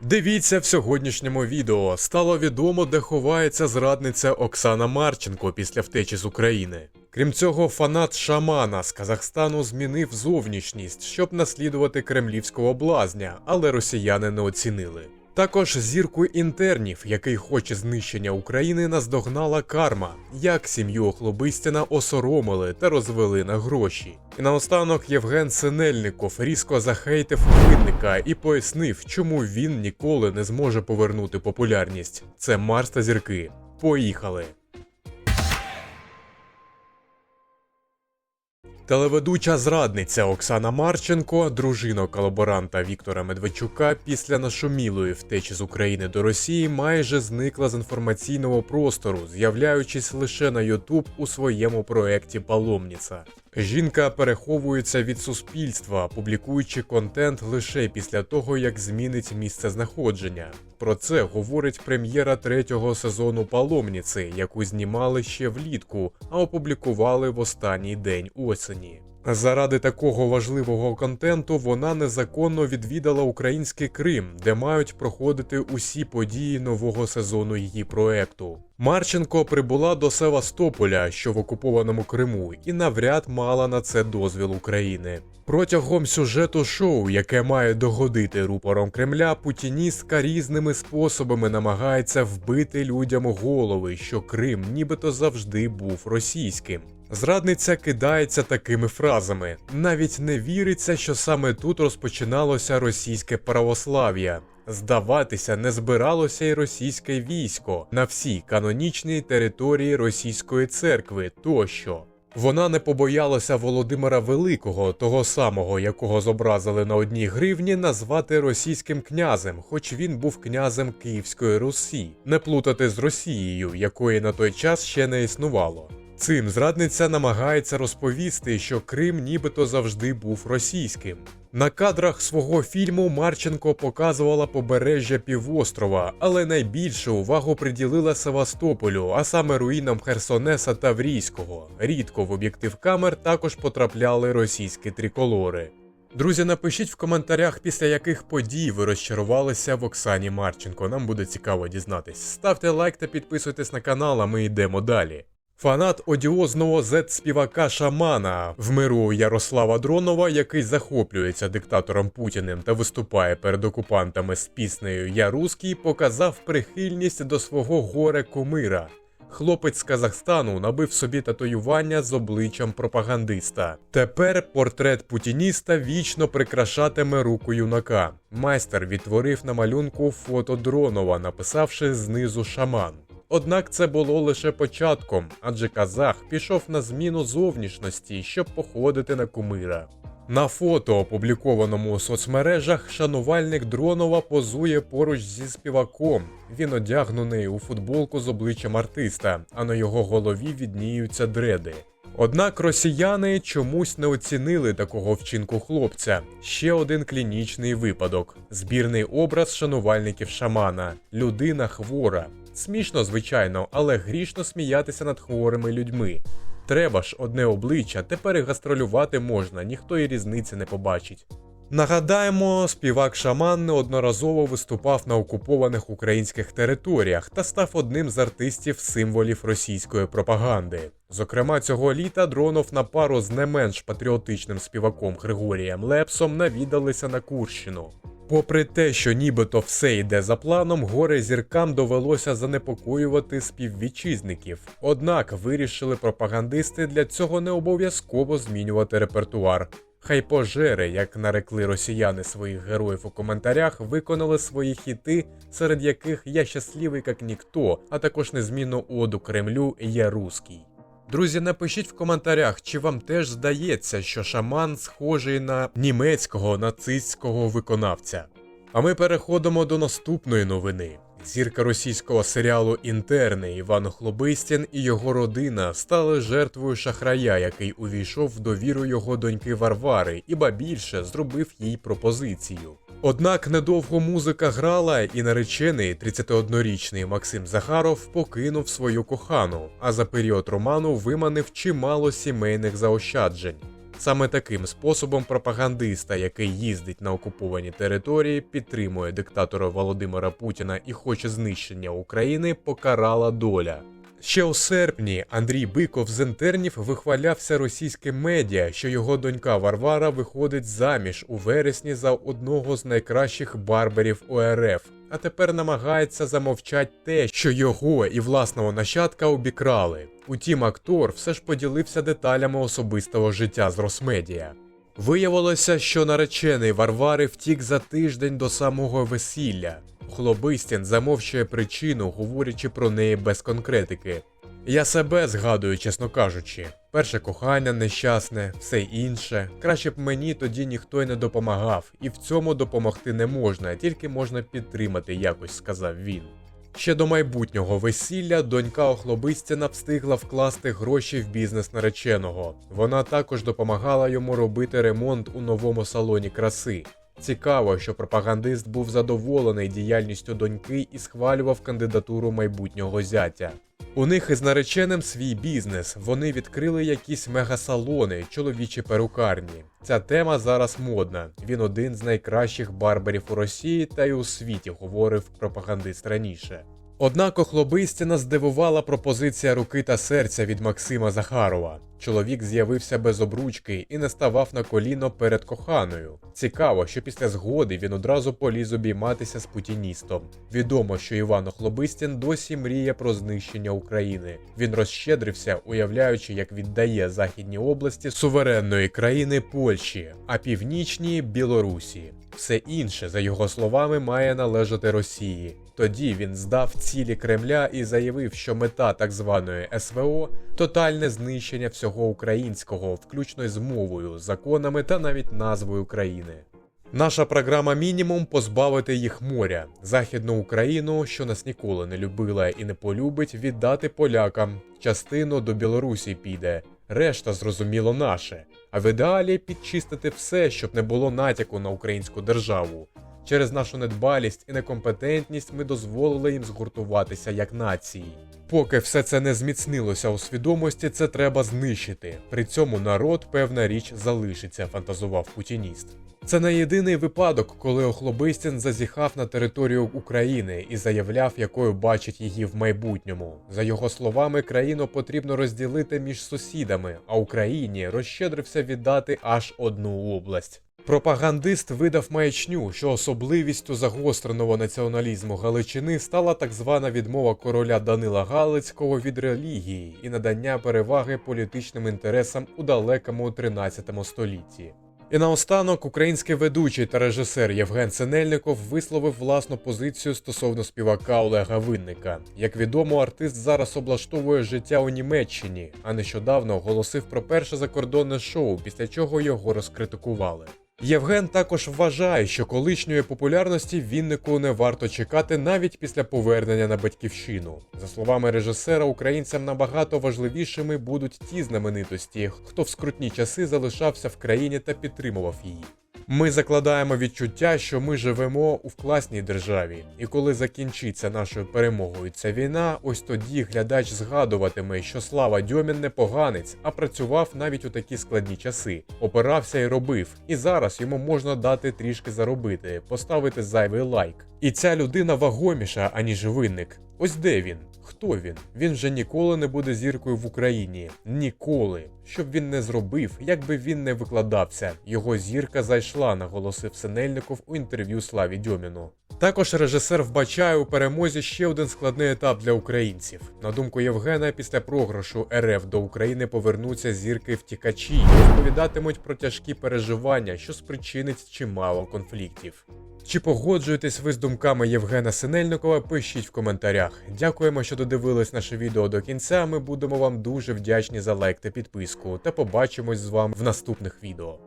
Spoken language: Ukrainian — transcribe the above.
Дивіться в сьогоднішньому відео. Стало відомо, де ховається зрадниця Оксана Марченко після втечі з України. Крім цього, фанат шамана з Казахстану змінив зовнішність, щоб наслідувати кремлівського блазня, але росіяни не оцінили. Також зірку інтернів, який хоче знищення України, наздогнала карма, як сім'ю Охлобистіна осоромили та розвели на гроші. І наостанок Євген Синельников різко захейтив винника і пояснив, чому він ніколи не зможе повернути популярність. Це Марс та зірки. Поїхали! Телеведуча зрадниця Оксана Марченко, дружина колаборанта Віктора Медведчука, після нашумілої втечі з України до Росії майже зникла з інформаційного простору, з'являючись лише на Ютуб у своєму проєкті Паломніця. Жінка переховується від суспільства, публікуючи контент лише після того, як змінить місце знаходження. Про це говорить прем'єра третього сезону Паломніці, яку знімали ще влітку, а опублікували в останній день осені. Заради такого важливого контенту вона незаконно відвідала український Крим, де мають проходити усі події нового сезону її проекту. Марченко прибула до Севастополя, що в окупованому Криму, і навряд мала на це дозвіл України. Протягом сюжету шоу, яке має догодити рупором Кремля, путіністка різними способами намагається вбити людям голови, що Крим нібито завжди був російським. Зрадниця кидається такими фразами: навіть не віриться, що саме тут розпочиналося російське православ'я. Здаватися не збиралося й російське військо на всій канонічній території російської церкви тощо. Вона не побоялася Володимира Великого, того самого, якого зобразили на одній гривні, назвати російським князем, хоч він був князем Київської Русі, не плутати з Росією, якої на той час ще не існувало. Цим зрадниця намагається розповісти, що Крим нібито завжди був російським. На кадрах свого фільму Марченко показувала побережжя півострова, але найбільше увагу приділила Севастополю, а саме руїнам Херсонеса та Врійського. Рідко в об'єктив камер також потрапляли російські триколори. Друзі, напишіть в коментарях, після яких подій ви розчарувалися в Оксані Марченко. Нам буде цікаво дізнатись. Ставте лайк та підписуйтесь на канал, а ми йдемо далі. Фанат одіозного зет-співака Шамана в миру Ярослава Дронова, який захоплюється диктатором Путіним та виступає перед окупантами з піснею Я Руський, показав прихильність до свого горе кумира. Хлопець з Казахстану набив собі татуювання з обличчям пропагандиста. Тепер портрет путініста вічно прикрашатиме руку юнака. Майстер відтворив на малюнку фото Дронова, написавши знизу шаман. Однак це було лише початком, адже казах пішов на зміну зовнішності, щоб походити на кумира. На фото, опублікованому у соцмережах, шанувальник Дронова позує поруч зі співаком. Він одягнений у футболку з обличчям артиста, а на його голові відніються дреди. Однак росіяни чомусь не оцінили такого вчинку хлопця. Ще один клінічний випадок: збірний образ шанувальників шамана, людина хвора. Смішно, звичайно, але грішно сміятися над хворими людьми. Треба ж одне обличчя, тепер і гастролювати можна, ніхто і різниці не побачить. Нагадаємо, співак Шаман неодноразово виступав на окупованих українських територіях та став одним з артистів символів російської пропаганди. Зокрема, цього літа дронов на пару з не менш патріотичним співаком Григорієм Лепсом навідалися на Курщину. Попри те, що нібито все йде за планом, горе зіркам довелося занепокоювати співвітчизників. Однак вирішили пропагандисти для цього не обов'язково змінювати репертуар. Хай пожери, як нарекли росіяни своїх героїв у коментарях, виконали свої хіти, серед яких я щасливий як ніхто, а також незмінну оду Кремлю Я Руський. Друзі, напишіть в коментарях, чи вам теж здається, що шаман схожий на німецького нацистського виконавця. А ми переходимо до наступної новини. Зірка російського серіалу Інтерни Іван Хлобистін і його родина стали жертвою шахрая, який увійшов в довіру його доньки Варвари, і ба більше зробив їй пропозицію. Однак недовго музика грала, і наречений 31-річний Максим Захаров покинув свою кохану, а за період роману виманив чимало сімейних заощаджень. Саме таким способом пропагандиста, який їздить на окуповані території, підтримує диктатора Володимира Путіна і хоче знищення України, покарала доля. Ще у серпні Андрій Биков з інтернів вихвалявся російським медіа, що його донька Варвара виходить заміж у вересні за одного з найкращих барберів ОРФ. А тепер намагається замовчати те, що його і власного нащадка обікрали. Утім, актор все ж поділився деталями особистого життя з Росмедіа. Виявилося, що наречений Варвари втік за тиждень до самого весілля. Хлобистін замовчує причину, говорячи про неї без конкретики. Я себе згадую, чесно кажучи. Перше кохання нещасне, все інше. Краще б мені тоді ніхто й не допомагав, і в цьому допомогти не можна, тільки можна підтримати якось, сказав він. Ще до майбутнього весілля донька Охлобистіна встигла вкласти гроші в бізнес нареченого. Вона також допомагала йому робити ремонт у новому салоні краси. Цікаво, що пропагандист був задоволений діяльністю доньки і схвалював кандидатуру майбутнього зятя. У них із нареченим свій бізнес. Вони відкрили якісь мегасалони, чоловічі перукарні. Ця тема зараз модна. Він один з найкращих барберів у Росії та й у світі, говорив пропагандист раніше. Однак Охлобистіна здивувала пропозиція руки та серця від Максима Захарова. Чоловік з'явився без обручки і не ставав на коліно перед коханою. Цікаво, що після згоди він одразу поліз обійматися з путіністом. Відомо, що Іван Охлобистін досі мріє про знищення України. Він розщедрився, уявляючи, як віддає західні області суверенної країни Польщі, а північні Білорусі. Все інше, за його словами, має належати Росії. Тоді він здав цілі Кремля і заявив, що мета так званої СВО тотальне знищення всього українського, включно з мовою, законами та навіть назвою країни. Наша програма мінімум позбавити їх моря, західну Україну, що нас ніколи не любила і не полюбить, віддати полякам. Частину до Білорусі піде, решта зрозуміло наше. А в ідеалі підчистити все, щоб не було натяку на українську державу. Через нашу недбалість і некомпетентність ми дозволили їм згуртуватися як нації. Поки все це не зміцнилося у свідомості, це треба знищити. При цьому народ, певна річ, залишиться, фантазував путініст. Це не єдиний випадок, коли Охлобистін зазіхав на територію України і заявляв, якою бачить її в майбутньому. За його словами, країну потрібно розділити між сусідами, а Україні розщедрився віддати аж одну область. Пропагандист видав маячню, що особливістю загостреного націоналізму Галичини стала так звана відмова короля Данила Галицького від релігії і надання переваги політичним інтересам у далекому 13 столітті. І наостанок український ведучий та режисер Євген Синельников висловив власну позицію стосовно співака Олега Винника. Як відомо, артист зараз облаштовує життя у Німеччині, а нещодавно оголосив про перше закордонне шоу, після чого його розкритикували. Євген також вважає, що колишньої популярності Віннику не варто чекати навіть після повернення на батьківщину. За словами режисера, українцям набагато важливішими будуть ті знаменитості, хто в скрутні часи залишався в країні та підтримував її. Ми закладаємо відчуття, що ми живемо у класній державі, і коли закінчиться нашою перемогою ця війна, ось тоді глядач згадуватиме, що слава Дьомін не поганець, а працював навіть у такі складні часи, опирався і робив. І зараз йому можна дати трішки заробити, поставити зайвий лайк. І ця людина вагоміша, аніж винник. Ось де він? Хто він? Він вже ніколи не буде зіркою в Україні. Ніколи. Щоб він не зробив, як би він не викладався. Його зірка зайшла, наголосив Синельников у інтерв'ю Славі Дьоміну. Також режисер вбачає у перемозі ще один складний етап для українців. На думку Євгена, після програшу РФ до України повернуться зірки втікачі і розповідатимуть про тяжкі переживання, що спричинить чимало конфліктів. Чи погоджуєтесь ви з думками Євгена Синельникова? Пишіть в коментарях. Дякуємо, що додивились наше відео до кінця. Ми будемо вам дуже вдячні за лайк та підписку. Та побачимось з вами в наступних відео.